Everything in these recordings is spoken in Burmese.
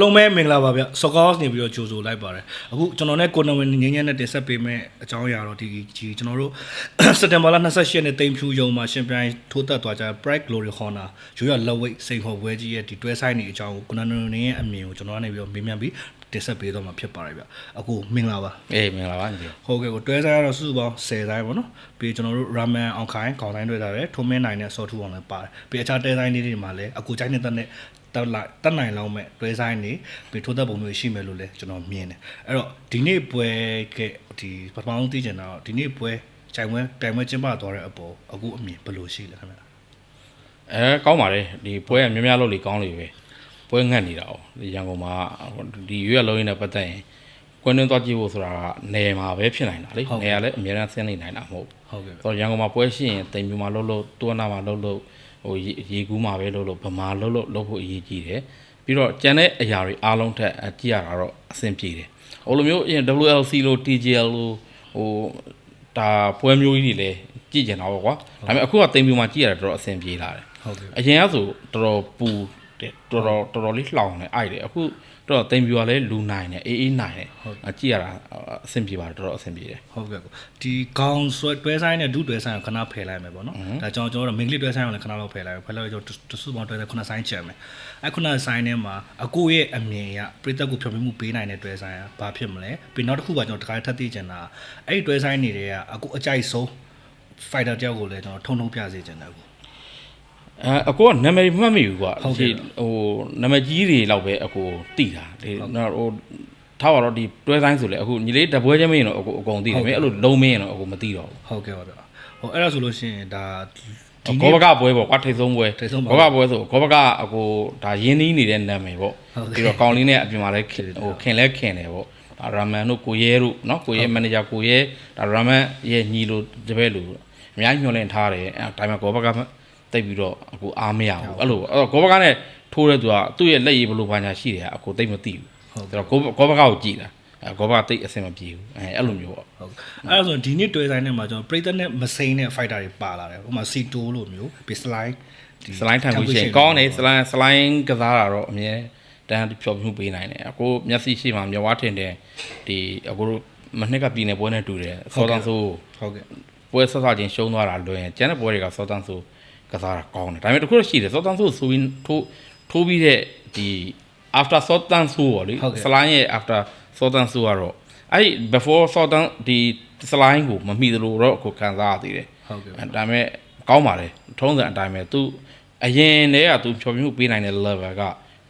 အားလုံးပဲမင်္ဂလာပါဗျစောကောစ်နေပြီးတော့ကြိုဆိုလိုက်ပါတယ်အခုကျွန်တော်နဲ့ကိုနဝင်ငင်းငင်းနဲ့တင်ဆက်ပေးမယ့်အကြောင်းအရာတော့ဒီဒီကျွန်တော်တို့စက်တင်ဘာလ28ရက်နေ့တိမ်ဖြူယုံမှာရှင်ပြိုင်ထိုးတက်သွားကြ Bright Glory Honor ရိုးရလက်ဝိတ်စိန်ခေါ်ပွဲကြီးရဲ့ဒီတွဲဆိုင်နေအကြောင်းကိုကိုနဝင်ရဲ့အမြင်ကိုကျွန်တော်ကနေပြီးတော့မေးမြန်းပြီးတင်ဆက်ပေးတော့မှာဖြစ်ပါတယ်ဗျအခုမင်္ဂလာပါအေးမင်္ဂလာပါညီဟုတ်ကဲ့ကိုတွဲဆိုင်ကတော့စုစုပေါင်း10ဆိုင်ပေါ့နော်ပြီးကျွန်တော်တို့ Ramen အောင်ခိုင်ခေါင်းတိုင်းတွေ့တာတယ်ထုံးမင်းနိုင်နဲ့ Soft 2အောင်လည်းပါတယ်ပြီးအခြားတဲဆိုင်လေးတွေမှာလည်းအကူကြိုက်နေတဲ့နဲ့ တက်လိုက်တက်နိုင်လောက်မဲ့တွဲဆိုင်နေပြီးထိုးသက်ပုံမျိုးရှိမယ်လို့လည်းကျွန်တော်မြင်တယ်အဲ့တော့ဒီနေ့ပွဲကဒီပထမဆုံးသိချင်တာတော့ဒီနေ့ပွဲခြိုင်ပွဲပြိုင်ပွဲကျင်းပသွားတဲ့အပေါ်အခုအမြင်ဘယ်လိုရှိလဲခင်ဗျာအဲကောင်းပါတယ်ဒီပွဲကများများလို့လေကောင်းလေပဲပွဲငတ်နေတာ哦ဒီရန်ကုန်မှာဒီရွက်လုံးရင်းနဲ့ပတ်သက်ရင်ကွန်းတွင်းသွားကြည့်ဖို့ဆိုတာကနေမှာပဲဖြစ်နိုင်တာလေနေရလည်းအများအားဆင်းနေနိုင်တာမဟုတ်ဟုတ်ကဲ့ဘူးဆိုတော့ရန်ကုန်မှာပွဲရှိရင်တိမ်ပြူမှာလှုပ်လှုပ်တွန်းနာမှာလှုပ်လှုပ် ဟိုရေကူးမှာပဲလှုပ်လှုပ်ဗမာလှုပ်လှုပ်လှုပ်ဖို့အရေးကြီးတယ်ပြီးတော့ကျန်တဲ့အရာတွေအားလုံးထက်ကြည့်ရတာတော့အဆင်ပြေတယ်ဟိုလိုမျိုးအရင် WLC လို့ TGL လို့ဟိုဒါပွဲမျိုးကြီးတွေလည်းကြည့်ကြတာပေါ့ကွာဒါပေမဲ့အခုကတိမ်ပြူမှာကြည့်ရတာတော့အဆင်ပြေလာတယ်ဟုတ်ကဲ့အရင်ကဆိုတော်တော်ပူတယ်တော်တော်တော်တော်လေးလှောင်တယ်အိုက်တယ်အခု တော့တိမ်ပြူကလည်းလူနိုင်တယ်အေးအေးနိုင်တယ်အကြည့်ရတာအဆင်ပြေပါတယ်တော်တော်အဆင်ပြေတယ်ဟုတ်ကဲ့ကိုဒီခေါင်းဆွဲတွဲဆိုင်နဲ့ဒုတွဲဆိုင်ကိုခဏဖယ်လိုက်မယ်ပေါ့နော်ဒါကြောင့်ကျွန်တော်တို့မင်္ဂလိတွဲဆိုင်ကိုလည်းခဏလောက်ဖယ်လိုက်မယ်ဖယ်လိုက်တော့တစုပေါင်းတွဲဆိုင်ခုနဆိုင်ချင်မယ်အဲ့ခုနဆိုင်ထဲမှာအကိုရဲ့အမြင်အရပြည်သက်ကိုဖြောပြမှုပေးနိုင်တဲ့တွဲဆိုင်ကဘာဖြစ်မလဲပြီးနောက်တစ်ခုကကျွန်တော်တခါထပ်သိချင်တာအဲ့ဒီတွဲဆိုင်နေတဲ့အကိုအကြိုက်ဆုံး fighter တယောက်ကိုလည်းကျွန်တော်ထုံထုံပြစေချင်တယ်ကို အဲအကိုကနာမည်မှတ်မိဘူးကွာဟိုနာမည်ကြီးတွေလောက်ပဲအကိုတိတာလေဟိုထားပါတော့ဒီတွဲဆိုင်ဆိုလေအခုညီလေးတပွဲချင်းမင်းရင်တော့အကိုအကုန်သိတယ်မင်းအဲ့လိုလုံးမင်းရင်တော့အကိုမသိတော့ဘူးဟုတ်ကဲ့ဟုတ်ကဲ့ဟိုအဲ့ဒါဆိုလို့ရှိရင်ဒါဒီကောဘကပွဲပေါ့ကွာထိတ်ဆုံးပွဲကောဘကပွဲဆိုကောဘကအကိုဒါရင်းနှီးနေတဲ့နာမည်ပေါ့ပြီးတော့ကောင်းလေးနဲ့အပြင်မှာလဲဟိုခင်လဲခင်တယ်ပေါ့ဒါရာမန်တို့ကိုရဲတို့နော်ကိုရဲမန်နေဂျာကိုရဲဒါရာမန်ရဲ့ညီလိုတပည့်လိုအများကြီးညှော်လင့်ထားတယ်အဲဒါမှကောဘက တိတ်ပြီးတော့အကိုအားမရဘူးအဲ့လိုအဲ့တော့ဂောဘကနဲ့ထိုးတဲ့သူကသူ့ရဲ့လက်ရည်ဘယ်လိုဘာညာရှိတယ်အကိုတိတ်မသိဘူးဟုတ်ဒါတော့ဂောဂောဘကကိုကြည်တာအဲဂောဘကတိတ်အဆင်မပြေဘူးအဲအဲ့လိုမျိုးပေါ့ဟုတ်အဲ့ဒါဆိုဒီနေ့တွဲဆိုင်ထဲမှာကျွန်တော်ပရိသတ်နဲ့မစိမ့်တဲ့ fighter တွေပါလာတယ်ဥပမာ C2 လို့မျိုးပြီး slide ဒီစလိုင်းထိုင်လို့ရှိရင်ကောင်းတယ်စလိုင်းစလိုင်းကစားတာတော့အမြဲတန်းဖြောပြမှုပေးနိုင်တယ်အခုမျက်စိရှိမှမျက်ဝါးထင်တယ်ဒီအခုတို့မနှစ်ကပြည်နယ်ပွဲနဲ့တူတယ်စောတန်းဆိုဟုတ်ကဲ့ပွဲဆော့ဆော့ချင်းရှုံးသွားတာလွယ်ရင်ကျန်တဲ့ပွဲတွေကစောတန်းဆို ကစားတာကောင်းတယ်ဒါပေမဲ့တခုတော့ရှိတယ်စောတန်းဆိုဆိုပြီးထိုးထိုးပြီးတဲ့ဒီ after စောတန်းဆိုပေါ့လေစလိုင်းရဲ့ after စောတန်းဆိုကတော့အဲ့ before စောတန်းဒီစလိုင်းကိုမမိသလိုတော့ကိုခံစားရသေးတယ်ဟုတ်ကဲ့အဲဒါပေမဲ့ကောင်းပါလေထုံးစံအတိုင်းပဲ तू အရင်တည်းက तू ဖြော်ပြမှုပေးနိုင်တဲ့ level က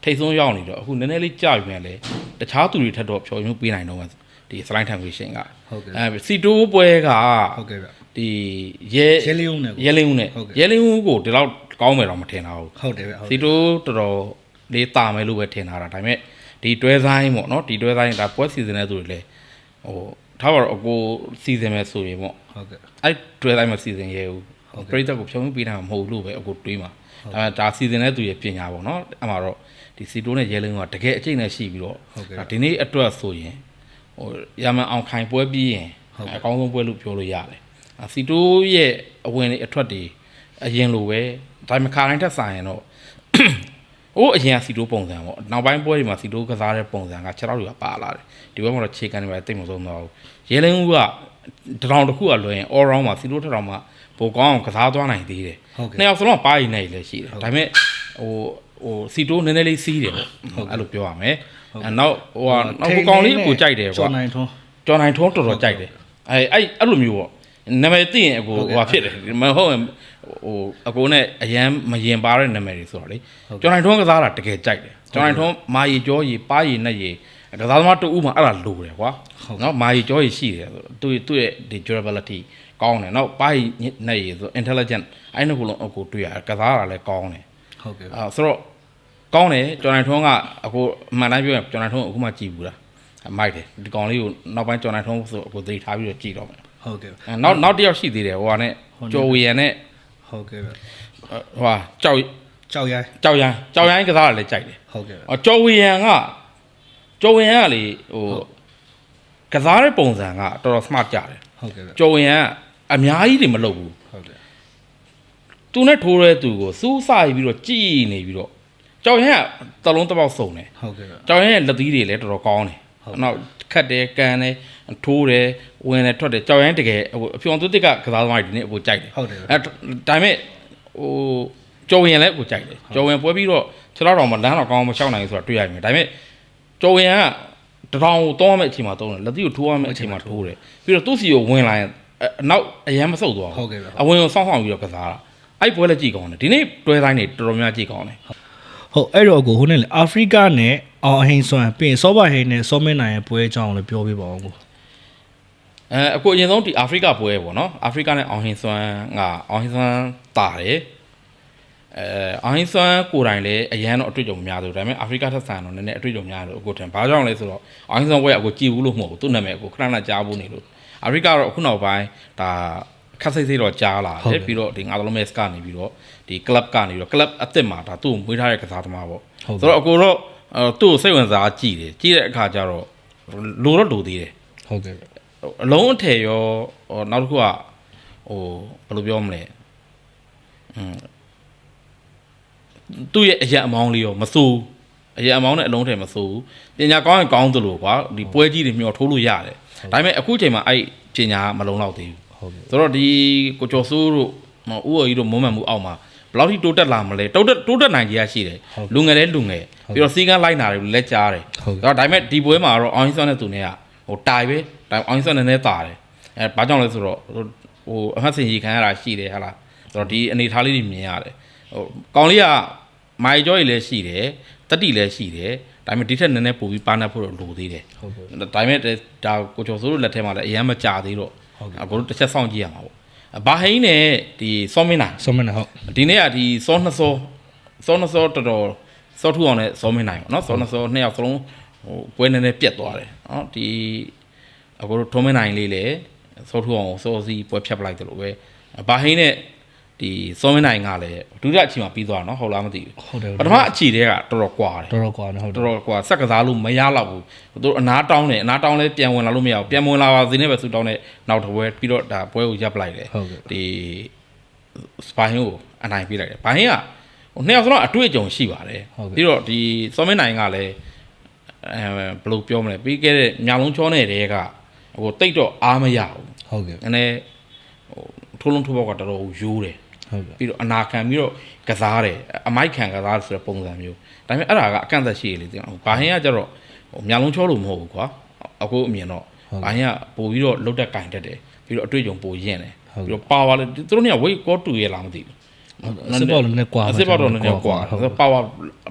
ထိတ်ဆုံးရောက်နေတော့အခုနည်းနည်းလေးကြာပြီမဲ့လေတခြားသူတွေထက်တော့ဖြော်ပြမှုပေးနိုင်တော့မှဒီ slide transition ကဟုတ်ကဲ့အဲ C2 ပွဲကဟုတ်ကဲ့ဗျ ဒီရဲရဲလေးဦးနဲ့ကိုရဲလင်းဦးနဲ့ဟုတ်ကဲ့ရဲလင်းဦးကိုဒီလောက်ကောင်းမယ်တော့မထင်တာဘူးဟုတ်တယ်ဗျဟုတ် C2 တော်တော်လေးတာမယ်လို့ပဲထင်တာဒါပေမဲ့ဒီတွဲဆိုင်ပေါ့နော်ဒီတွဲဆိုင်ဒါပွဲစီစဉ်တဲ့သူတွေလည်းဟိုထားပါတော့အကိုစီစဉ်မယ်ဆိုရင်ပေါ့ဟုတ်ကဲ့အဲ့တွဲတိုင်းမစီစဉ်ရဲဘူးဟုတ်ကဲ့ပရိသတ်ကိုဖြုံးပေးတာမဟုတ်ဘူးလို့ပဲအခုတွေးမှာဒါပေမဲ့ဒါစီစဉ်တဲ့သူရဲ့ပညာပေါ့နော်အဲ့မှာတော့ဒီစီတိုးနဲ့ရဲလင်းကတကယ်အကျိတ်နဲ့ရှိပြီးတော့ဟုတ်ကဲ့ဒါဒီနေ့အတွက်ဆိုရင်ဟိုရမန်အောင်ခိုင်ပွဲပြီးရင်ဟုတ်ကဲ့အကောင်းဆုံးပွဲလို့ပြောလို့ရတယ်အာ စီတိုးရဲ့အဝင်တွေအထွက်တွေအရင်လိုပဲဒါပေမဲ့ခါတိုင်းထက်ဆိုင်ရင်တော့ဟိုအရင်ကစီတိုးပုံစံပေါ့နောက်ပိုင်းပွဲတွေမှာစီတိုးကစားတဲ့ပုံစံက6တော့တွေကပါလာတယ်ဒီဘက်မှာတော့ခြေကန်တွေပဲတိတ်မဆုံးတော့ဘူးရဲလင်းဦးကတရောင်တစ်ခုကလွယ်ရင် all round မှာစီတိုးထက်တောင်မှပိုကောင်းအောင်ကစားသွားနိုင်သေးတယ်ဟုတ်ကဲ့နှစ်ယောက်စလုံးကပါရင်နေလည်းရှိတယ်ဒါပေမဲ့ဟိုဟိုစီတိုးနည်းနည်းလေးစီးတယ်ပေါ့အဲ့လိုပြောရမယ်အဲနောက်ဟိုကနောက်ကိုကောင်လေးကိုကြိုက်တယ်ကွာကျော်နိုင်ထွန်းကျော်နိုင်ထုံးတော်တော်ကြိုက်တယ်အဲအဲ့အဲ့လိုမျိုးပေါ့ နာမည်သိရင်အကိုဟုတ်ကဲ့ဟိုဖြစ်တယ်မဟုတ်ရင်ဟိုအကိုနဲ့အရန်မရင်ပါတဲ့နာမည်တွေဆိုတော့လေကျော်နိုင်ထုံးကစားတာတကယ်ကြိုက်တယ်ကျော်နိုင်ထုံးမာရီကျော်ရီပါရီနဲ့ရီကစားသမားတူဦးမှာအဲ့ဒါလိုတယ်ကွာနော်မာရီကျော်ရီရှိတယ်ဆိုသူသူ့ရဲ့ဒီ durability ကောင်းတယ်နော်ပါရီနဲ့ရီဆို intelligent အဲ့နှစ်ခုလုံးအကိုတွေ့ရတယ်ကစားတာလည်းကောင်းတယ်ဟုတ်ကဲ့အာဆိုတော့ကောင်းတယ်ကျော်နိုင်ထွန်းကအကိုအမှန်တိုင်းပြောရင်ကျော်နိုင်ထွန်းကအခုမှကြည်ဘူးလားအမိုက်တယ်ဒီကောင်လေးကိုနောက်ပိုင်းကျော်နိုင်ထွန်းဆိုအကိုသိထားပြီးတော့ကြည်တော့မယ် ဟုတ်ကဲ့အဲနောက်နောက်တစ်ယောက်ရှိသေးတယ်ဟိုကနဲ့ဟုတ်တယ်ကျော်ဝေရန်နဲ့ဟုတ်ကဲ့ဗျဟိုဟာကြောက်ကြောက်ရိုင်းကြောက်ရန်ကြောက်ရန်ကစားတာလည်းကြိုက်တယ်ဟုတ်ကဲ့ဗျအော်ကျော်ဝေရန်ကကျော်ဝေရန်ကလေဟိုကစားတဲ့ပုံစံကတော်တော် smart ကြတယ်ဟုတ်ကဲ့ဗျကျော်ဝေရန်ကအများကြီးတွေမလုပ်ဘူးဟုတ်ကဲ့သူနဲ့ထိုးတဲ့သူကိုစူးစာပြီးတော့ကြည်နေပြီးတော့ကြောင်ရင်ကသလုံးတစ်ပေါက်စုံတယ်ဟုတ်ကဲ့ဗျကြောင်ရင်ရဲ့လက်သီးတွေလည်းတော်တော်ကောင်းတယ်ဟုတ် နောက်ခတ်တယ်ကန်တယ်ထိုးတယ်ဝင်တယ်ထွက်တယ်ကြောင်ရင်တကယ်ဟိုအဖြောင်သွတ်တစ်ကကစားသမားတွေဒီနေ့အကိုကြိုက်တယ်ဟုတ်တယ်ဗျအဲဒါပေမဲ့ဟိုကြော်ဝင်လည်းကိုကြိုက်တယ်ကြော်ဝင်ပွဲပြီးတော့ခြေထောက်တော်မှာလမ်းတော်ကောင်းမရှောက်နိုင်ဘူးဆိုတာတွေ့ရမယ်ဒါပေမဲ့ကြော်ဝင်ကတထောင်ကိုတောင်းရမယ့်အချိန်မှာတောင်းတယ်လက်သီးကိုထိုးရမယ့်အချိန်မှာထိုးတယ်ပြီးတော့သူ့စီကိုဝင်လာရင်အအနောက်အရန်မဆုပ်သွားဟုတ်ကဲ့ဗျအဝင်ကိုစောင့်ဆောင်ပြီးတော့ကစားတာအဲ့ပွဲလည်းကြည့်ကောင်းတယ်ဒီနေ့တွဲတိုင်းတွေတော်တော်များများကြည့်ကောင်းတယ် ဟုတ်အဲ့တော့ကိုဟိုနဲ့လေအာဖရိကနဲ့အောင်အဟိန်ဆွမ်ပြင်စောဘဟိန်နဲ့စောမင်းနိုင်ရဲ့ပွဲအကြောင်းကိုလည်းပြောပြပါအောင်ကိုအဲအခုအရင်ဆုံးဒီအာဖရိကပွဲပေါ့နော်အာဖရိကနဲ့အောင်ဟင်ဆွမ်းကအောင်ဟင်ဆွမ်းတာတယ်အဲအောင်ဟင်ဆွမ်းကိုယ်တိုင်လည်းအရန်တော့အတွေ့အကြုံများတယ်ဒါပေမဲ့အာဖရိကထက်ဆန်တော့နည်းနည်းအတွေ့အကြုံများတယ်အခုထင်ဘာကြောင့်လဲဆိုတော့အောင်ဟင်ဆွမ်းပွဲကအခုကြည်ဘူးလို့မဟုတ်ဘူးသူ့နာမည်ကိုခဏခဏကြားဘူးနေလို့အာဖရိကတော့အခုနောက်ပိုင်းဒါ ခက်စိတ်စိတ်တော့ကြားလာတယ်ပြီးတော့ဒီငါတို့လုံးမဲစကနေပြီးတော့ဒီ club ကနေပြီးတော့ club အစ်စ်မှာဒါသူ့ကိုမွေးထားတဲ့ကစားသမားပေါ့ဟုတ်ဆိုတော့အကိုတော့အဲသူ့ကိုစိတ်ဝင်စားကြည့်တယ်ကြည့်တဲ့အခါကျတော့လိုတော့လိုသေးတယ်ဟုတ်ကဲ့ဗျအလုံးအထည်ရောဟိုနောက်တစ်ခုကဟိုဘယ်လိုပြောမလဲอืมသူ့ရဲ့အရက်အမောင်းလေးရောမစိုးအရက်အမောင်းနဲ့အလုံးထည်မစိုးပညာကောင်းရင်ကောင်းသလိုကွာဒီပွဲကြီးတွေမျှော်ထိုးလို့ရတယ်ဒါပေမဲ့အခုချိန်မှာအဲ့ပညာမလုံလောက်သေးဘူး ဟုတ်ကဲ့ဆိုတော့ဒီကိုကျော်စိုးတို့ဟိုဦးအော်ကြီးတို့မုံမှန်မှုအောက်မှာဘယ်လောက်ထိတိုးတက်လာမလဲတိုးတက်တိုးတက်နိုင်ကြီးရရှိတယ်လူငယ်တဲ့လူငယ်ပြီးတော့စီကန်းလိုက်နာတယ်လက်ကြားတယ်ဟုတ်ကဲ့တော့ဒါပေမဲ့ဒီပွဲမှာတော့အောင်ဟင်းစွမ်းတဲ့သူနဲ့ကဟိုတိုင်ပဲတိုင်အောင်ဟင်းစွမ်းနည်းနည်းတာတယ်အဲဘာကြောင့်လဲဆိုတော့ဟိုဟိုအမှတ်စင်ကြီးခံရတာရှိတယ်ဟာလားဆိုတော့ဒီအနေထားလေးတွေမြင်ရတယ်ဟိုကောင်းလေးကမိုင်ကျော်ကြီးလည်းရှိတယ်တတိလည်းရှိတယ်ဒါပေမဲ့ဒီထက်နည်းနည်းပိုပြီးပါနေဖို့တော့လိုသေးတယ်ဟုတ်ကဲ့ဒါပေမဲ့ဒါကိုကျော်စိုးတို့လက်ထဲမှာလည်းအရင်မကြသေးတော့ ဟုတ်ကဲ့အခုတို့တစ်ချက်စောင့်ကြည့်ရမှာပေါ့ဘာဟိန်းနဲ့ဒီစောမင်းနိုင်စောမင်းနိုင်ဟုတ်ဒီနေ့ကဒီစောနှစ်စောစောနှစ်စောတော်တော်စောထူအောင်နဲ့စောမင်းနိုင်ပေါ့နော်စောနှစ်စောနှစ်ယောက်စလုံးဟိုပွဲနေနေပြတ်သွားတယ်နော်ဒီအခုတို့ထုံးမင်းနိုင်လေးလေစောထူအောင်စောစီပွဲဖြတ်ပလိုက်တယ်လို့ပဲဘာဟိန်းနဲ့ ဒီစောမင်းနိုင်ကလည်းဒုတိယအချိန်မှာပြီးသွားတာနော်ဟုတ်လားမသိဘူးဟုတ်တယ်ပထမအချိန်တည်းကတော်တော်ကွာတယ်တော်တော်ကွာနေဟုတ်တယ်တော်တော်ကွာစက်ကစားလို့မရတော့ဘူးသူတို့အနာတောင်းတယ်အနာတောင်းလဲပြန်ဝင်လာလို့မရဘူးပြန်ဝင်လာပါစေနဲ့ပဲဆူတောင်းတဲ့နောက်တစ်ပွဲပြီးတော့ဒါပွဲကိုရပ်ပလိုက်တယ်ဟုတ်ကဲ့ဒီစပိုင်ကိုအနိုင်ပေးလိုက်တယ်ဘိုင်းကဟိုနှစ်ယောက်စလုံးအတွေ့အကြုံရှိပါတယ်ဟုတ်ကဲ့ပြီးတော့ဒီစောမင်းနိုင်ကလည်းအဲဘယ်လိုပြောမလဲပြီးခဲ့တဲ့ညလုံးချောနဲ့တည်းကဟိုတိတ်တော့အားမရဘူးဟုတ်ကဲ့နည်းနည်းဟိုထိုးလုံးထိုးပေါက်ကတော်တော်ရိုးတယ် ဟုတ်ကဲ့ ပြီးတော့အနာခံပြီးတော့ကစားတယ်အမိုက်ခံကစားတယ်ဆိုတဲ့ပုံစံမျိုးဒါပေမဲ့အဲ့ဒါကအကန့်အသတ်ရှိရလေတင်ဘာဟင်းကကျတော့ဟိုညလုံးချောလို့မဟုတ်ဘူးကွာအခုအမြင်တော့ဘာဟင်းကပို့ပြီးတော့လုတ်တက်ကင်တက်တယ်ပြီးတော့အတွေ့အကြုံပိုရင့်တယ်ပြီးတော့ပါဝါလေသူတို့เนี่ยဝိတ်ကောတူရလားမသိဘူး စစ်ဘောလည်းနည်းကွာ စစ်ဘောတော့နည်းနည်းကွာ ဟုတ်ကဲ့ ပါဝါ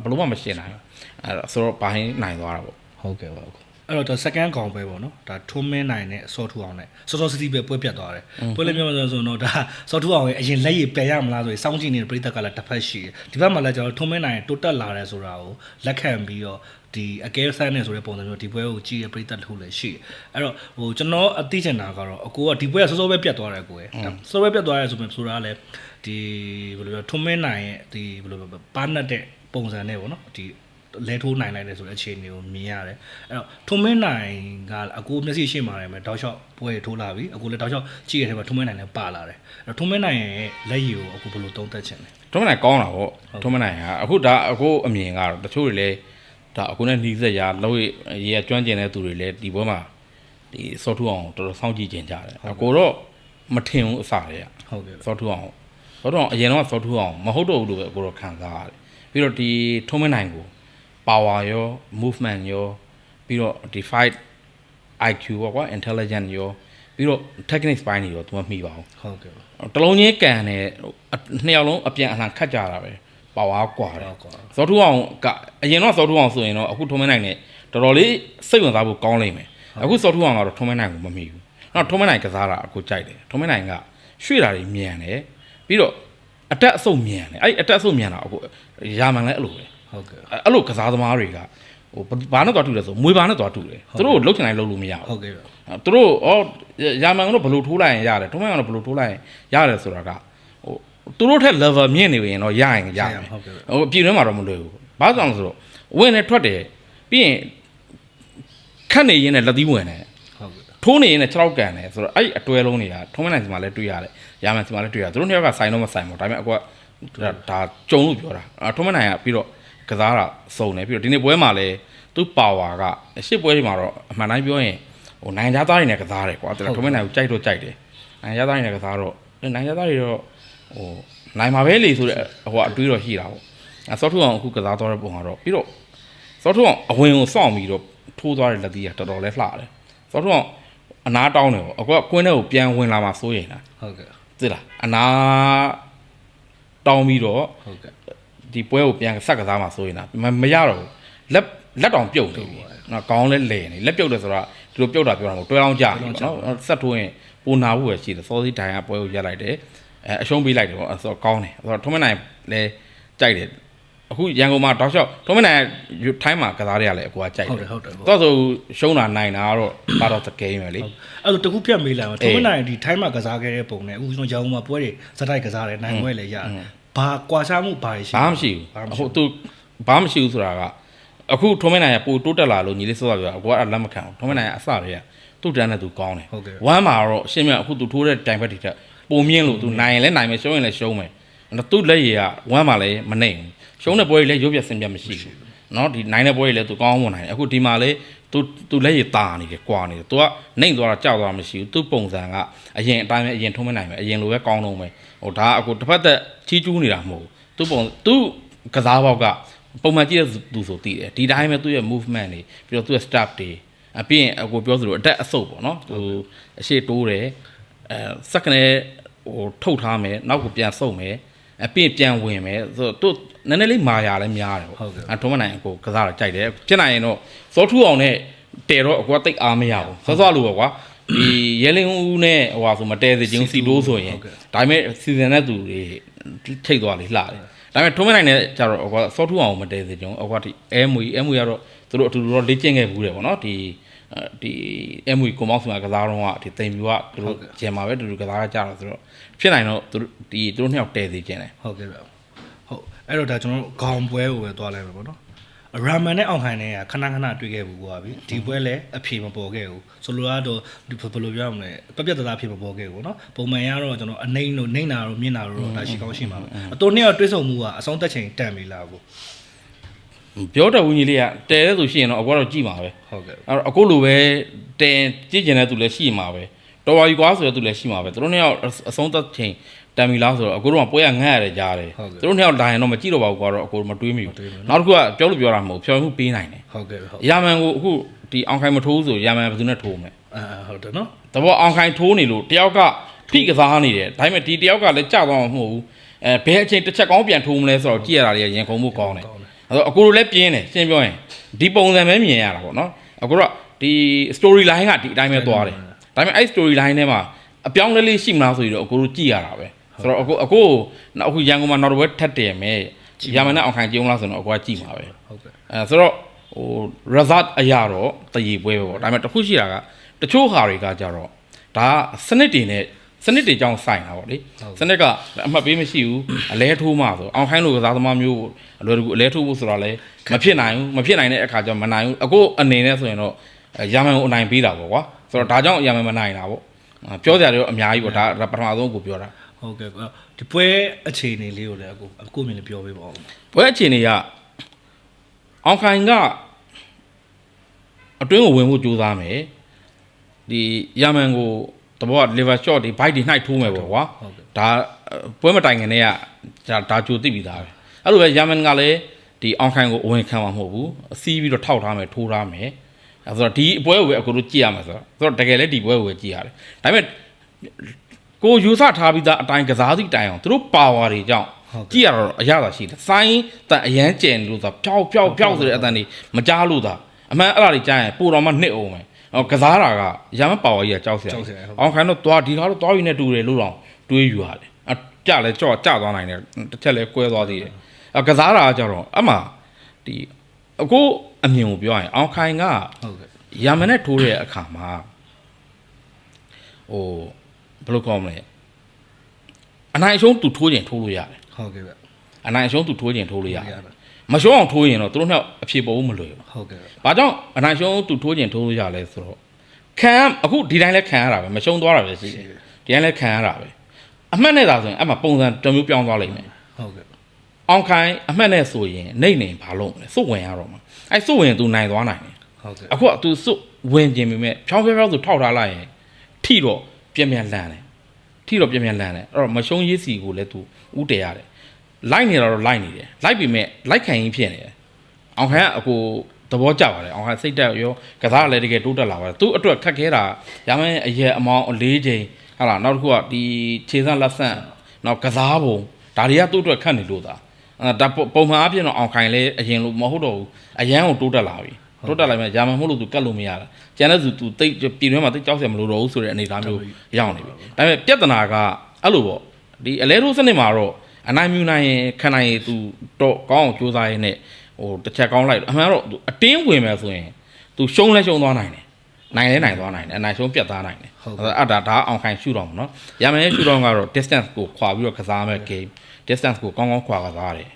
ဘယ်လို့မှမရှင်းနိုင်ဘူးအဲ့ဒါဆိုတော့ဘာဟင်းနိုင်သွားတာပေါ့ ဟုတ်ကဲ့ပါ အဲ့တော့ဒါ second ကောင်ပဲပေါ့နော်ဒါထုံးမင်းနိုင်နဲ့စောထူအောင်နဲ့စောစောစီစီပဲပွဲပြတ်သွားတယ်ပွဲလည်းပြောမှဆိုတော့ဒါစောထူအောင်ရဲ့အရင်လက်ရည်ပြန်ရမလားဆိုရင်စောင့်ကြည့်နေတဲ့ပြည်သက်ကလည်းတစ်ဖက်ရှိတယ်ဒီဘက်မှာလည်းကျွန်တော်ထုံးမင်းနိုင်တိုးတက်လာတယ်ဆိုတာကိုလက်ခံပြီးတော့ဒီအကဲဆန်းနေဆိုတဲ့ပုံစံမျိုးဒီပွဲကိုကြည့်ရပြည်သက်တစ်ခုလည်းရှိတယ်အဲ့တော့ဟိုကျွန်တော်အသိချင်တာကတော့အကိုကဒီပွဲကစောစောပဲပြတ်သွားတယ်ကိုရဲ့ဒါစောစောပဲပြတ်သွားတယ်ဆိုပေမဲ့ဆိုတာကလည်းဒီဘယ်လိုပြောထုံးမင်းနိုင်ရဲ့ဒီဘယ်လိုပြောပါနတ်တဲ့ပုံစံနဲ့ပေါ့နော်ဒီ လဲထိုးနိုင်လိုက်တယ်ဆိုတဲ့အခြေအနေကိုမြင်ရတယ်အဲ့တော့ထုံမင်းနိုင်ကအကိုမျက်စိရှင်းပါတယ်မယ်တောက်လျှောက်ပွဲထိုးလာပြီအကိုလည်းတောက်လျှောက်ကြည့်ရတဲ့မှာထုံမင်းနိုင်လည်းပါလာတယ်အဲ့တော့ထုံမင်းနိုင်ရဲ့လက်ရည်ကိုအကိုဘယ်လိုသုံးသပ်ချင်လဲထုံးမနိုင်ကောင်းတာပေါ့ထုံးမနိုင်ကအခုဒါအခုအမြင်ကတော့တချို့တွေလည်းဒါအခုနဲ့နှီးစက်ရလောက်ရရေကျွမ်းကျင်တဲ့သူတွေလည်းဒီဘွဲမှာဒီစောထူအောင်တော်တော်စောင့်ကြည့်ကြင်ကြတယ်အကိုတော့မထင်ဘူးအစားတွေကဟုတ်ကဲ့စောထူအောင်စောထူအောင်အရင်တော့စောထူအောင်မဟုတ်တော့ဘူးလို့ပဲအကိုတော့ခံစားရတယ်ပြီးတော့ဒီထုံးမနိုင်ကို power ရော movement ရောပြီးတော့ဒီ fight IQ ပေါ့ကွာ intelligence ရောပြီးတော့ technique ပိုင်းတွေရောသူမမှီပါဘူးဟုတ်ကဲ့တလုံးချင်းကန်တယ်အနှစ်ယောက်လုံးအပြန်အလှန်ခတ်ကြတာပဲပါဝါကွာတယ်ဟုတ်ကွာစောထူအောင်ကအရင်တော့စောထူအောင်ဆိုရင်တော့အခုထုံးမနိုင်နဲ့တော်တော်လေးစိတ်ဝင်စားဖို့ကောင်းလိမ့်မယ်အခုစောထူအောင်ကတော့ထုံးမနိုင်ကိုမမီဘူးနောက်ထုံးမနိုင်ကစားတာအခုကြိုက်တယ်ထုံးမနိုင်ကရွှေ့တာတွေမြန်တယ်ပြီးတော့အတက်အဆုပ်မြန်တယ်အဲ့အတက်အဆုပ်မြန်တာအခုရာမန်လည်းအဲ့လိုပဲ ဟုတ်ကဲ့အဲ့အဲ့လိုကစားသမားတွေကဟိုဘာနဲ့သွားတူလဲဆိုမွေဘာနဲ့သွားတူတယ်သူတို့ကိုလှုပ်ချင်တိုင်းလှုပ်လို့မရဘူးဟုတ်ကဲ့သူတို့ဩရာမန်ကတော့ဘယ်လိုထိုးလိုက်ရင်ရတယ်ထုံးမန်ကတော့ဘယ်လိုထိုးလိုက်ရင်ရတယ်ဆိုတာကဟိုသူတို့ထက် level မြင့်နေရင်တော့ရရင်ရမယ်ဟုတ်ကဲ့ဟိုအပြည်တွင်းမှာတော့မလွယ်ဘူးဘာကြောင့်လဲဆိုတော့ဝင်နေထွက်တယ်ပြီးရင်ခတ်နေရင်လည်းလက်သီးဝင်တယ်ဟုတ်ကဲ့ထိုးနေရင်လည်း6ကန်တယ်ဆိုတော့အဲ့အတွဲလုံးတွေကထုံးမန်နိုင်စီမှာလည်းတွေ့ရတယ်ရာမန်စီမှာလည်းတွေ့ရတယ်သူတို့နှစ်ယောက်ကဆိုင်တော့မဆိုင်ဘူးဒါပေမဲ့အကွာဒါဒါကြုံလို့ပြောတာအဲထုံးမန်နိုင်ကပြီးတော့ ကကစားတာစုံတယ်ပြီးတော့ဒီနေ့ပွဲမှာလည်းသူ့ပါဝါကရှစ်ပွဲဒီမှာတော့အမှန်တိုင်းပြောရင်ဟိုနိုင်ငံသားတွေနဲ့ကစားတယ်ကွာတော်ထုံးမနိုင်ကိုကြိုက်တော့ကြိုက်တယ်နိုင်ငံသားတွေနဲ့ကစားတော့နိုင်ငံသားတွေတော့ဟိုနိုင်မှာပဲလေဆိုတဲ့ဟိုအတွေးတော့ရှိတာပေါ့အဲဆော့ထူအောင်အခုကစားတော့တဲ့ပုံကတော့ပြီးတော့ဆော့ထူအောင်အဝင်ကိုစောင့်ပြီးတော့ထိုးသွားတဲ့လက်သီးကတော်တော်လေးလှတယ်ဆော့ထူအောင်အနာတောင်းတယ်ပေါ့အခုကကွင်းထဲကိုပြန်ဝင်လာမှစိုးရင်လားဟုတ်ကဲ့သိလားအနာတောင်းပြီးတော့ဟုတ်ကဲ့ ဒီပွဲကိုပြန်ဆက်ကစားမှာဆိုရင်လားမမရတော့ဘူးလက်လက်တောင်ပြုတ်နေပြီနော်ကောင်းလဲလဲနေလက်ပြုတ်တယ်ဆိုတော့ဒီလိုပြုတ်တာပြောတာမဟုတ်တွဲအောင်ကြာပြီနော်ဆက်ထိုးရင်ပူနာဖို့ပဲရှိတယ်စောစီးတိုင်ကပွဲကိုရက်လိုက်တယ်အဲအရှုံးပေးလိုက်တယ်ပေါ့အဲ့ဆိုတော့ကောင်းတယ်အဲ့တော့ထုံးမနိုင်လဲကြိုက်တယ်အခုရန်ကုန်မှာတောက်လျှောက်ထုံးမနိုင်ထိုင်းမှာကစားရရလဲအကူကကြိုက်ဟုတ်တတယ်ယ်ဟုတ်တယ်ဟုတ်တော့ဆိုရှုံးတာနိုင်တာကတော့ပါတော့တကယ်ပဲလေအဲ့လိုတခုပြတ်မေးလာမှာအေးထုံးမနိုင်ဒီထိုင်းမှာကစားခဲ့တဲ့ပုံနဲ့အခုကျွန်တော်ရောင်းမှာပွဲတွေစတိုက်ကစားတယ်နိုင်ပွဲလည်းရတယ် ဘာကွာခြားမှုဘာရှိဘာမှမရှိဘူးဟိုသူဘာမှမရှိဘူးဆိုတာကအခုထုံးမနိုင်ရပိုတိုးတက်လာလို့ညီလေးစောတာပြောအကွာလက်မခံဘူးထုံးမနိုင်ရအစတွေကသူ့တန်းနဲ့သူကောင်းတယ်ဝမ်းမှာတော့အရှင်းမြအခုသူထိုးတဲ့တိုင်ဘက်တွေထက်ပုံမြင့်လို့သူနိုင်ရင်လည်းနိုင်မယ်ရှုံးရင်လည်းရှုံးမယ်သူ့လက်ရည်ကဝမ်းမှာလည်းမနိုင်ဘူးရှုံးတဲ့ပွဲကြီးလည်းရုပ်ပြဆင်ပြမရှိဘူးနော်ဒီနိုင်တဲ့ပွဲကြီးလည်းသူကောင်းဝင်နိုင်တယ်အခုဒီမှာလေသူသူလက်ရည်တာနေတယ်ကွာနေတယ်သူကနှိမ့်သွားတာကြောက်သွားမှမရှိဘူးသူ့ပုံစံကအရင်အတိုင်းပဲအရင်ထုံးမနိုင်ပဲအရင်လိုပဲကောင်းတော့မယ် ဟိုဒါကအခုတစ်ဖက်သက်ချီးကျူးနေတာမဟုတ်ဘူးသူ့ပုံသူ့ကစားပေါက်ကပုံမှန်ကြည့်တဲ့သူဆိုသိတယ်ဒီတိုင်းပဲသူ့ရဲ့ movement တွေပြီးတော့သူ့ရဲ့ step တွေအပြင်အကိုပြောသလိုအတက်အဆုပ်ပေါ့နော်သူအရှိတိုးတယ်အဲစက္ကနဲ့ဟိုထုတ်ထားမယ်နောက်ကိုပြန်ဆုပ်မယ်အပြင်ပြန်ဝင်မယ်ဆိုတော့သူနည်းနည်းလေးမာယာလည်းများတယ်ပေါ့ဟုတ်ကဲ့အဲထုံးမနိုင်အကိုကစားတော့ကြိုက်တယ်ဖြစ်နိုင်ရင်တော့စောထူအောင်နဲ့တဲတော့အကွာတိတ်အားမရဘူးစောစောလိုပေါ့ကွာ ဒီရဲလင်းဦးနဲ့ဟိုဟာဆိုမတဲစေချင်းစီတိုးဆိုရင်ဒါပေမဲ့စီဇန်တဲ့သူတွေထိတ်သွားလေလှတယ်ဒါပေမဲ့ထုံးမနိုင်နဲ့ကျတော့အကွာစောထူအောင်မတဲစေချင်းအကွာဒီအဲမွေအဲမွေကတော့သူတို့အတူတူတော့လေ့ကျင့်ခဲ့ဘူးတယ်ပေါ့နော်ဒီဒီအဲမွေကိုမောက်စီမှာကစားတော့ကဒီတိမ်ပြူကသူတို့ကျင်မှာပဲတူတူကစားကြတာဆိုတော့ဖြစ်နိုင်တော့သူတို့ဒီသူတို့နှစ်ယောက်တဲစေချင်းတယ်ဟုတ်ကဲ့ဗျဟုတ်အဲ့တော့ဒါကျွန်တော်တို့ခေါင်ပွဲကိုပဲသွားလိုက်မယ်ပေါ့နော် ရာမန်နဲ့အောင်ခိုင်နဲ့ကခဏခဏတွေ့ခဲ့ဘူးကွာဗျဒီပွဲလည်းအဖြေမပေါ်ခဲ့ဘူးဆိုလိုရတော့ဒီဘယ်လိုပြောရမလဲပြပြတသားအဖြေမပေါ်ခဲ့ဘူးเนาะပုံမှန်ရတော့ကျွန်တော်အနှိမ့်လို့နှိမ့်တာတော့မြင့်တာတော့ဒါရှိကောင်းရှိမှာပဲအတော်နှစ်ယောက်တွေ့ဆုံမှုကအဆုံးသက်ချိန်တန်ပြီလားကို ပြောတဲ့ဝင်းကြီးလေးကတဲတဲ့သူရှိရင်တော့အကွာတော့ကြည့်မှာပဲ ဟုတ်ကဲ့ အဲ့တော့အခုလိုပဲတဲကြည့်ကျင်တဲ့သူလည်းရှိမှာပဲ တော်ပါပြီကွာဆိုတော့သူလည်းရှိမှာပဲသူတို့နှစ်ယောက်အဆုံးသက်ချိန်တမ်မီလားဆိုတော့အကိုတို့ကပွဲကငတ်ရတယ်ကြားတယ်သူတို့နှစ်ယောက်လာရင်တော့မကြည့်တော့ပါဘူးကွာတော့အကိုမတွေးမိဘူးနောက်တစ်ခုကပြောလို့ပြောတာမဟုတ်ဖြော်မှုပေးနိုင်တယ်ဟုတ်ကဲ့ဟုတ်ရာမန်ကိုအခုဒီအောင်ခိုင်မထိုးဆိုရာမန်ဘယ်သူနဲ့ထိုးမလဲအာဟုတ်တယ်နော်တဘောအောင်ခိုင်ထိုးနေလို့တယောက်ကဖိကစားနေတယ်ဒါပေမဲ့ဒီတယောက်ကလည်းကြောက်တော့မဟုတ်ဘူးအဲဘယ်အချိန်တစ်ချက်ကောင်းပြန်ထိုးမလဲဆိုတော့ကြည့်ရတာတွေကရင်ခုန်မှုကောင်းတယ်အဲ့တော့အကိုတို့လည်းပြင်းတယ်ရှင်းပြောရင်ဒီပုံစံပဲမြင်ရတာပေါ့နော်အကိုတို့ကဒီ story line ကဒီအတိုင်းပဲသွားတယ် ဒါပေမဲ့အဲ့ story line ထဲမှာအပြောင်းလဲလေးရှိမလားဆိုပြီးတော့အကိုတို့ကြည့်ရတာပဲဆိုတော့အကိုအကိုနောက်အခုရန်ကုန်မှာနောက်တစ်ပွဲထပ်တယ်မယ်ရမန်နဲ့အောင်ခိုင်ကြုံလားဆိုတော့အကိုကကြည့်မှာပဲဟုတ်ကဲ့အဲဆိုတော့ဟို result အရာတော့တည်ရပွဲပဲပေါ့ဒါပေမဲ့တစ်ခုရှိတာကတချို့ဟာတွေကကြတော့ဒါကစနစ်တွေနဲ့စနစ်တွေကြောင်းဆိုင်တာပေါ့လေစနစ်ကအမှတ်ပေးမရှိဘူးအလဲထိုးမှဆိုအောင်ခိုင်းလို့ကစားသမားမျိုးအလွယ်တကူအလဲထိုးဖို့ဆိုတော့လည်းမဖြစ်နိုင်ဘူးမဖြစ်နိုင်တဲ့အခါကျတော့မနိုင်ဘူးအခုအနေနဲ့ဆိုရင်တော့ရာမန်ကိုအနိုင်ပေးတာပေါ့ကွာ ဆိုတော့ဒါကြောင့်ရာမန်မနိုင်တာပေါ့ပြောကြတယ်တော့အများကြီးပေါ့ဒါပထမဆုံးကိုပြောတာဟုတ်ကဲ့ဒီပွဲအခြေအနေလေးကိုလည်းအခုအခုမြင်လေးပြောပေးပါဦးပွဲအခြေအနေကအောင်ခိုင်ကအတွင်းကိုဝင်ဖို့ကြိုးစားမယ်ဒီယာမန်ကိုတဘောက liver shot ဒီ bite ဒီနှိုက်ထိုးမယ်ပေါ့ကွာဟုတ်ကဲ့ဒါပွဲမတိုင်ခင်တည်းကဒါဒါကြိုသိပြီးသားပဲအဲ့လိုပဲယာမန်ကလည်းဒီအောင်ခိုင်ကိုအဝင်ခံမှာမဟုတ်ဘူးအစီးပြီးတော့ထောက်ထားမယ်ထိုးထားမယ် အဲ့ဆိုတော့ဒီအပွဲကိုပဲအခုတို့ကြည့်ရမှာဆိုတော့ဆိုတော့တကယ်လည်းဒီပွဲကိုပဲကြည့်ရတယ်ဒါပေမဲ့ကိုယူဆထားပြီးသားအတိုင်းကစားသည့်တိုင်အောင်သူတို့ပါဝါတွေကြောင့်ဟုတ်ကဲ့ကြည့်ရတော့အရသာရှိတယ်စိုင်းတန်အရန်ကျန်လို့သာဖြောက်ဖြောက်ဖြောက်ဆိုတဲ့အတန်တွေမကြားလို့သာအမှန်အဲ့ဒါတွေကြားရင်ပိုတော်မှနှစ်အောင်မယ်ဟောကစားတာကရမ်းပါဝါကြီးကကြောက်စရာကြောက်စရာဟုတ်အောင်ခိုင်းတော့သွားဒီကားတော့သွားယူနေတူတယ်လို့တော့တွေးယူရတယ်အကြလဲကြော့ကြသွားနိုင်တယ်တစ်ချက်လဲကွဲသွားသေးတယ်အကစားတာကကြတော့အမှဒီ အခုအမြင်ကိုပြောရရင်အောင်ခိုင်ကဟုတ်ကဲ့ရမနဲ့ထိုးတဲ့အခါမှာဟိုဘယ်လိုကောင်းမလဲအနိုင်အရှုံးသူထိုးရင်ထိုးလို့ရတယ်ဟုတ်ကဲ့ဗျအနိုင်အရှုံးသူထိုးရင်ထိုးလို့ရတယ်ရတယ်မရှုံးအောင်ထိုးရင်တော့သူတို့နှစ်အဖြေပေါ်ဖို့မလွယ်ဘူးဟုတ်ကဲ့ဗျ။ဘာကြောင့်အနိုင်ရှုံးသူထိုးရင်ထိုးလို့ရလဲဆိုတော့ခံအခုဒီတိုင်းလဲခံရတာပဲမရှုံးသွားတာပဲရှိတယ်။ဒီတိုင်းလဲခံရတာပဲ။အမှတ်နဲ့သာဆိုရင်အဲ့မှာပုံစံတစ်မျိုးပြောင်းသွားလိမ့်မယ်ဟုတ်ကဲ့။ အောင်ခိုင်အမှတ်နဲ့ဆိုရင်နိုင်နေဘာလို့မလဲစွဝင်ရတော့မှာအဲ့စွဝင်သူနိုင်သွားနိုင်တယ်ဟုတ်ကဲ့အခုကသူစွဝင်ပြင်ပေမဲ့ဖြောင်းဖြောင်းဖြောင်းဆိုထောက်ထားလိုက်ရင်ထိတော့ပြင်းပြင်းလန့်တယ်ထိတော့ပြင်းပြင်းလန့်တယ်အဲ့တော့မရှုံးရေးစီကိုလည်းသူဥတည်ရတယ်လိုက်နေတော့လိုက်နေတယ်လိုက်ပေမဲ့လိုက်ခံရင်ဖြစ်နေတယ်အောင်ခိုင်ကအကိုသဘောကျပါတယ်အောင်ခိုင်စိတ်တက်ရောကစားလည်းတကယ်တိုးတက်လာပါတယ်သူ့အတွက်ခက်ခဲတာရမင်းအရေအမောင်းအလေးချိန်ဟာလားနောက်တစ်ခုကဒီခြေစလက်ဆန့်နောက်ကစားပုံဒါတွေကသူ့အတွက်ခက်နေလို့သား ဒါပုံပုံမှန်အပြင်တော့အောင်ခိုင်လည်းအရင်လိုမဟုတ်တော့ဘူးအရန်ကိုတိုးတက်လာပြီတိုးတက်လိုက်မှဂျာမန်မဟုတ်လို့သူကတ်လို့မရတာကျန်တဲ့သူသူတိတ်ပြည်တွင်းမှာတိတ်ကြောက်စရာမလိုတော့ဘူးဆိုတဲ့အနေအထားမျိုးရောက်နေပြီဒါပေမဲ့ပြဿနာကအဲ့လိုပေါ့ဒီအလဲထိုးစနစ်မှာတော့အနိုင်မြူနိုင်ရင်ခံနိုင်ရင်သူတော့ကောင်းအောင်ကြိုးစားရင်းနဲ့ဟိုတစ်ချက်ကောင်းလိုက်အမှန်တော့သူအတင်းဝင်မယ်ဆိုရင်သူရှုံးလဲရှုံးသွားနိုင်တယ်နိုင်လဲနိုင်သွားနိုင်တယ်အနိုင်ရှုံးပြတ်သားနိုင်တယ်အဲ့ဒါဒါအောင်ခိုင်ရှုတော့မှာနော်ရမယ်ရှုတော့ကတော့ distance ကိုခွာပြီးတော့ကစားမဲ့ game distance ကိုကောင်းကောင်းခွာကစားတယ်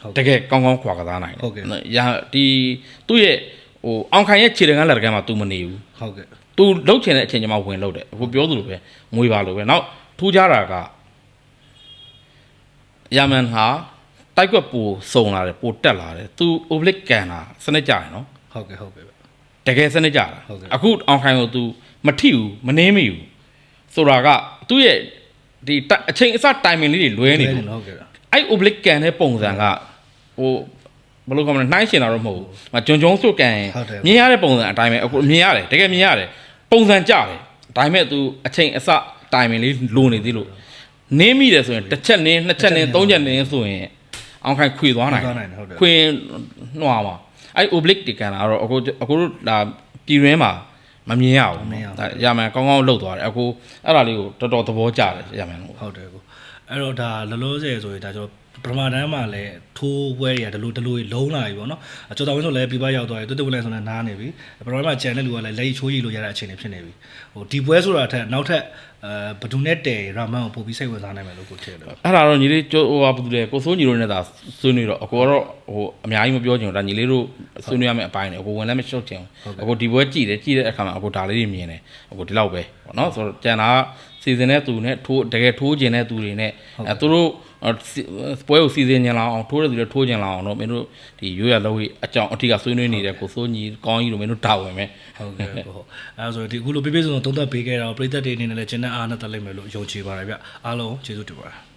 ဟုတ် တကယ်ကောင်းကောင်းခွာကစားနိုင်တယ် ဟုတ်ကဲ့ ရာဒီသူ့ရဲ့ဟိုအောင်ခိုင်ရဲ့ခြေတကန်းလက်တကန်းမှာ तू မနေဘူး ဟုတ်ကဲ့ तू လှုပ်ချင်တဲ့အချိန်ကျမှဝင်လှုပ်တယ်အခုပြောသလိုပဲငွေပါလို့ပဲနောက်ထူးခြားတာကယာမန်ဟာတိုက်ကွက်ပူစုံလာတယ်ပိုတက်လာတယ် तू oblique ကန်တာစနစ်ကြရယ်နော် ဟုတ်ကဲ့ဟုတ်ကဲ့ဗျ တကယ်စနစ်ကြတာ ဟုတ်ကဲ့ အခုအောင်ခိုင်ကို तू မထိဘူးမနှင်းမိဘူးဆိုတာကသူ့ရဲ့ ဒီတအချိန်အစ timing လေးတွေလွဲနေလို့ဟုတ်ကဲ့ဗျအဲ့ oblique ကန်တဲ့ပုံစံကဟိုဘယ်လိုကောမလဲနှိုင်းရှင်တာတော့မဟုတ်ဘူး။မဂျွန်ဂျုံစွတ်ကန်ရင်ဟုတ်တယ်မြင်ရတဲ့ပုံစံအတိုင်းပဲအခုမြင်ရတယ်တကယ်မြင်ရတယ်ပုံစံကြတယ်။ဒါပေမဲ့ तू အချိန်အစ timing လေးလိုနေသေးလို့နင်းမိတယ်ဆိုရင်တစ်ချက်နင်းနှစ်ချက်နင်းသုံးချက်နင်းဆိုရင်အောင်ခိုင်ခွေသွားနိုင်သွားနိုင်တယ်ဟုတ်တယ်ခွေနှွားပါအဲ့ oblique တွေကန်တာတော့အခုအခုတို့ဒါပြည်ရင်းမှာ မမြင်ရဘူးမမြင်ရဘူးဒါရမှန်ကောင်းကောင်းလှုပ်သွားတယ်အခုအဲ့ဒါလေးကိုတော်တော်သဘောကျတယ်ရမှန်လို့ဟုတ်တယ်ကိုအဲ့တော့ဒါလောလောဆယ်ဆိုရင်ဒါကျွန်တော် ပထမတန်းမှာလည်းထိုးပွဲတွေကဒီလိုဒီလိုလုံးလာပြီပေါ့နော်အကျော်တော်ဝင်းဆိုလည်းပြပရောက်သွားပြီတွတ်တွတ်လည်းဆိုလည်းနားနေပြီပထမမှာကြံတဲ့လူကလည်းလက်ရချိုးရည်လို့ရတဲ့အခြေအနေဖြစ်နေပြီဟိုဒီပွဲဆိုတာထက်နောက်ထပ်အဲဘဒူနဲ့တဲရာမန်ကိုပို့ပြီးစိတ်ဝင်စားနိုင်မယ်လို့ကိုထည့်တယ်အဲ့ဒါတော့ညီလေးကျိုးဟိုဟာဘာလဲကိုစိုးညီတို့နဲ့သာဆွေးနွေးတော့အကိုကတော့ဟိုအများကြီးမပြောချင်ဘူးဒါညီလေးတို့ဆွေးနွေးရမယ့်အပိုင်းတယ်အကိုဝင်လည်းမရှုပ်ချင်ဘူးအကိုဒီဘွဲကြည့်တယ်ကြည့်တဲ့အခါမှာအကိုဒါလေးတွေမြင်တယ်အကိုဒီလောက်ပဲပေါ့နော်ဆိုတော့ကျန်တာစီစဉ်တဲ့သူနဲ့ထိုးတကယ်ထိုးကျင်တဲ့သူတွေနဲ့အဲသူတို့ ပွဲကိုစီစဉ်ကြလာအောင်ထိုးတဲ့သူတွေထိုးကျင်လာအောင်တော့မင်းတို့ဒီရွရလုံးကြီးအကြောင်းအထက်ကဆွေးနွေးနေတဲ့ကိုစိုးညီကောင်းကြီးတို့မင်းတို့တာဝန်ပဲဟုတ်ကဲ့ကိုဟုတ်အဲဒါဆိုဒီအခုလိုပြပြစုံစုံသုံးသက်ပေးခဲ့တာကိုပြည်သက်တွေအနေနဲ့လည်းကျင်းတဲ့အားနဲ့တက်လိမ့်မယ်လို့ယုံကြည်ပါတယ်ဗျအားလုံးကျေးဇူးတင်ပါတယ်